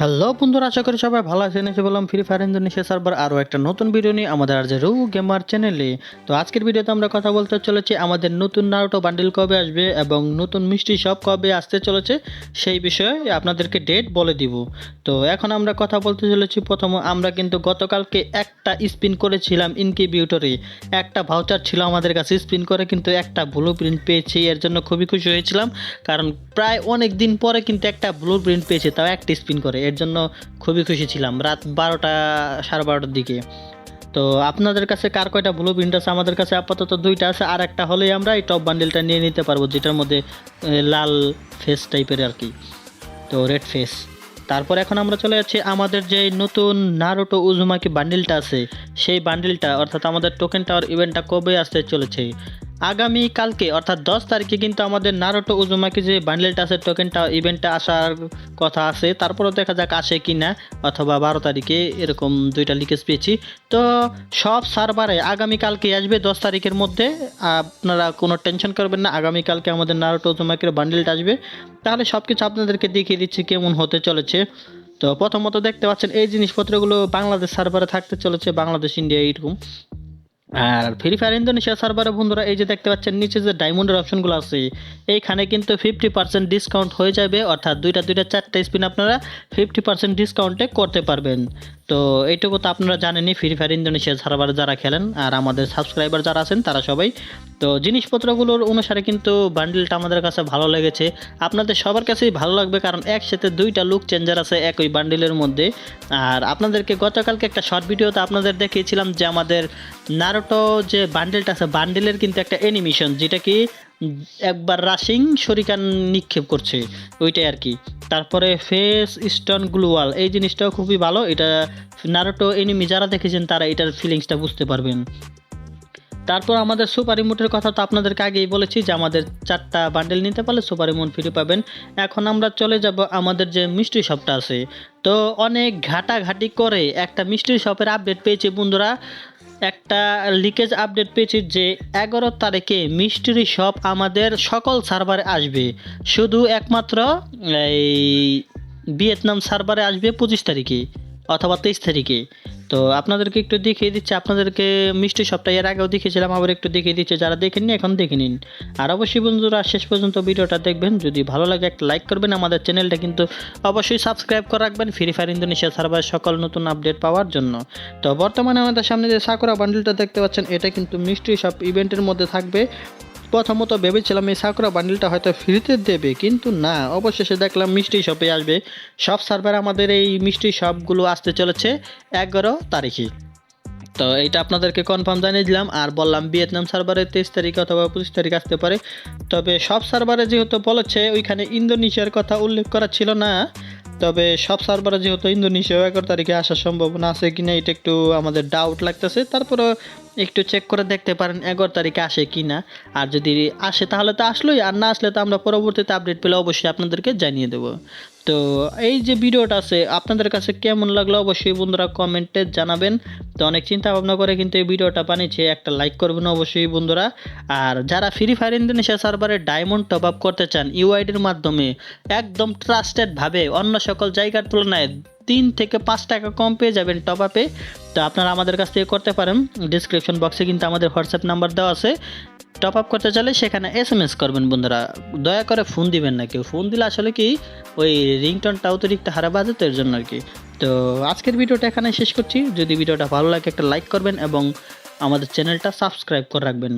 Hello বন্ধুরা, আশা করি সবাই ভালো আছেন। এসে বললাম ফ্রি ফায়ার ইন্দোনেশিয়া সার্ভার আরও একটা নতুন ভিডিও নিয়ে আমাদের আর যে রু গেমার চ্যানেলে তো আজকের ভিডিওতে আমরা কথা বলতে চলেছি, আমাদের নতুন নারুটো বান্ডিল কবে আসবে এবং নতুন মিষ্টি সব কবে আসতে চলেছে সেই বিষয়ে আপনাদেরকে ডেট বলে দিব। তো এখন আমরা কথা বলতে চলেছি, প্রথম আমরা কিন্তু গতকালকে একটা স্পিন করেছিলাম ইনকিবিউটরে একটা ভাউচার ছিল আমাদের কাছে স্পিন করে কিন্তু একটা ব্লু প্রিন্ট পেয়েছি, এর জন্য খুবই খুশি হয়েছিলাম। কারণ প্রায় অনেক দিন পরে কিন্তু একটা ব্লু প্রিন্ট পেয়েছে, তাও একটা স্পিন করে। এর জন্য খুবই খুশি ছিলাম। রাত বারোটা, সাড়ে বারোটার দিকে। তো আপনাদের কাছে কার কয়টা ব্লু প্রিন্ট আছে? আমাদের কাছে আপাতত দুইটা আছে। আর একটা হলেই আমরা এই টপ বান্ডেলটা নিয়ে নিতে পারব, যেটার মধ্যে লাল ফেস টাইপের আর কি। তো রেড ফেস তারপর এখন আমরা চলে যাচ্ছি আমাদের যে নতুন নারোটো উজুমাকি বান্ডিলটা আছে, সেই বান্ডিলটা অর্থাৎ আমাদের টোকেন টাওয়ার ইভেন্টটা কবে আসতে চলেছে? আগামী কালকে অর্থাৎ দশ তারিখে কিন্তু আমাদের নারোটো উজুমাকি যে বান্ডেলটা আছে টোকেনটা ইভেন্টটা আসার কথা আছে, তারপরেও দেখা যাক আসে কি না অথবা বারো তারিখে এরকম দুইটা লিকেজ পেয়েছি। তো সব সার্ভারে আগামীকালকে আসবে দশ তারিখের মধ্যে। আপনারা কোনো টেনশন করবেন না, আগামীকালকে আমাদের নারোটো উজুমাকির বান্ডেলটা আসবে। তাহলে সব কিছু আপনাদেরকে দেখিয়ে দিচ্ছি কেমন হতে চলেছে। তো প্রথমত দেখতে পাচ্ছেন, এই জিনিসপত্রগুলো বাংলাদেশ সার্ভারে থাকতে চলেছে, বাংলাদেশ, ইন্ডিয়া, এইরকম। আর ফ্রি ফায়ার ইন্দোনেশিয়া সার্ভারে বন্ধুরা এই যে দেখতে পাচ্ছেন নিচে যে ডায়মন্ডের অপশনগুলো আছে এইখানে কিন্তু ফিফটি পার্সেন্ট ডিসকাউন্ট হয়ে যাবে। অর্থাৎ দুইটা দুইটা চারটা স্পিন আপনারা ফিফটি পার্সেন্ট ডিসকাউন্টে করতে পারবেন। তো এইটুকু তো আপনারা জানেনই ফ্রি ফায়ার ইন্দোনেশিয়া সার্ভারে যারা খেলেন আর আমাদের সাবস্ক্রাইবার যারা আছেন, তারা সবাই। তো জিনিসপত্রগুলোর অনুসারে কিন্তু বান্ডিলটা আমাদের কাছে ভালো লেগেছে। আপনাদের সবার কাছেই ভালো লাগবে, কারণ একসাথে দুইটা লুক চেঞ্জার আছে একই বান্ডিলের মধ্যে। আর আপনাদেরকে গতকালকে একটা শর্ট ভিডিওতে আপনাদের দেখিয়েছিলাম যে আমাদের নারোটো যে বান্ডেলটা আছে বান্ডেলের কিন্তু একটা অ্যানিমেশন যেটা কি একবার রাশিং শরিকান নিক্ষেপ করছে, ওইটাই আর কি। তারপরে ফেস স্টোন গ্লোয়াল, এই জিনিসটাও খুবই ভালো। এটা নারোটো এনিমি যারা দেখেছেন, তারা এটার ফিলিংসটা বুঝতে পারবেন। তারপর আমাদের সুপার রিমোটের কথা তো আপনাদেরকে আগেই বলেছি যে আমাদের চারটা বান্ডেল নিতে পারলে সুপার রিমোট ফ্রি পাবেন। এখন আমরা চলে যাব আমাদের যে মিষ্টি শপটা আছে। তো অনেক ঘাটাঘাটি করে একটা মিষ্টি শপের আপডেট পেয়েছি বন্ধুরা। একটা লিকেজ আপডেট পেয়েছি যে এগারো তারিখে মিষ্টির শপ আমাদের সকল সার্ভারে আসবে। শুধু একমাত্র এই ভিয়েতনাম সার্ভারে আসবে পঁচিশ তারিখে। অথবা তেইশ তারিখে। তো আপনাদেরকে একটু দেখিয়ে দিচ্ছি, আপনাদেরকে মিষ্টি এর আগেও দেখিয়েছিলাম আবার একটু দেখিয়ে দিচ্ছি, যারা দেখেননি এখন দেখে নিন। আর অবশ্যই বন্ধুরা, শেষ পর্যন্ত ভিডিওটা দেখবেন, যদি ভালো লাগে একটা লাইক করবেন, আমাদের চ্যানেলটা কিন্তু অবশ্যই সাবস্ক্রাইব করে রাখবেন ফ্রি ফায়ার ইন্দোনেশিয়া সার্ভার সকল নতুন আপডেট পাওয়ার জন্য। তো বর্তমানে আমাদের সামনে যে সাকুরা বান্ডেলটা দেখতে পাচ্ছেন, এটা কিন্তু মিষ্টি সব ইভেন্টের মধ্যে থাকবে। প্রথমত ভেবেছিলাম এই সাকুরা বান্ডেলটা হয়তো ফ্রিতে দেবে, কিন্তু না, অবশেষে দেখলাম মিষ্টি শপে আসবে। সব সার্ভার আমাদের এই মিষ্টি শপগুলো আসতে চলেছে এগারো তারিখে। তো এইটা আপনাদেরকে কনফার্ম জানিয়ে দিলাম, আর বললাম ভিয়েতনাম সার্ভারে তেইশ তারিখ অথবা পঁচিশ তারিখ আসতে পারে। তবে সব সার্ভারে যেহেতু বলেছে, ওইখানে ইন্দোনেশিয়ার কথা উল্লেখ করা ছিল না। তবে সব সার্ভারে যেহেতু ইন্দোনেশিয়া এগারো তারিখে আসার সম্ভাবনা আছে কিনা এটা একটু আমাদের ডাউট লাগতেছে। তারপরে একটু চেক করে দেখতে পারেন এগারো তারিখে আসে কি না। আর যদি আসে তাহলে তো আসলোই, আর না আসলে তো আমরা পরবর্তীতে আপডেট পেলে অবশ্যই আপনাদেরকে জানিয়ে দেবো। তো এই যে ভিডিওটা আছে, আপনাদের কাছে কেমন লাগল অবশ্যই বন্ধুরা কমেন্টে জানাবেন। তো অনেক চিন্তা ভাবনা করে কিন্তু এই ভিডিওটা বানিয়েছে, একটা লাইক করবেন অবশ্যই বন্ধুরা। আর যারা ফ্রি ফায়ার ইন্দোনেশিয়া সার্ভারে ডায়মন্ড টপ আপ করতে চান ইউআইডির মাধ্যমে, একদম ট্রাস্টেডভাবে অন্য সকল জায়গার তুলনায় তিন থেকে পাঁচ টাকা কম পেয়ে যাবেন টপ আপে তো আপনারা আমাদের কাছ থেকে করতে পারেন ডিসক্রিপশন বক্সে কিন্তু আমাদের হোয়াটসঅ্যাপ নাম্বার দেওয়া আছে। টপ আপ করতে চাইলে সেখানে এস এম এস করবেন বন্ধুরা। দয়া করে ফোন দিবেন না কেউ। ফোন দিলে আসলে কি, ওই রিংটনটা অতিরিক্ত হারা বাজে, তো এর জন্য আর কি। তো আজকের ভিডিওটা এখানে শেষ করছি। যদি ভিডিওটা ভালো লাগে একটা লাইক করবেন এবং আমাদের চ্যানেলটা সাবস্ক্রাইব করে রাখবেন।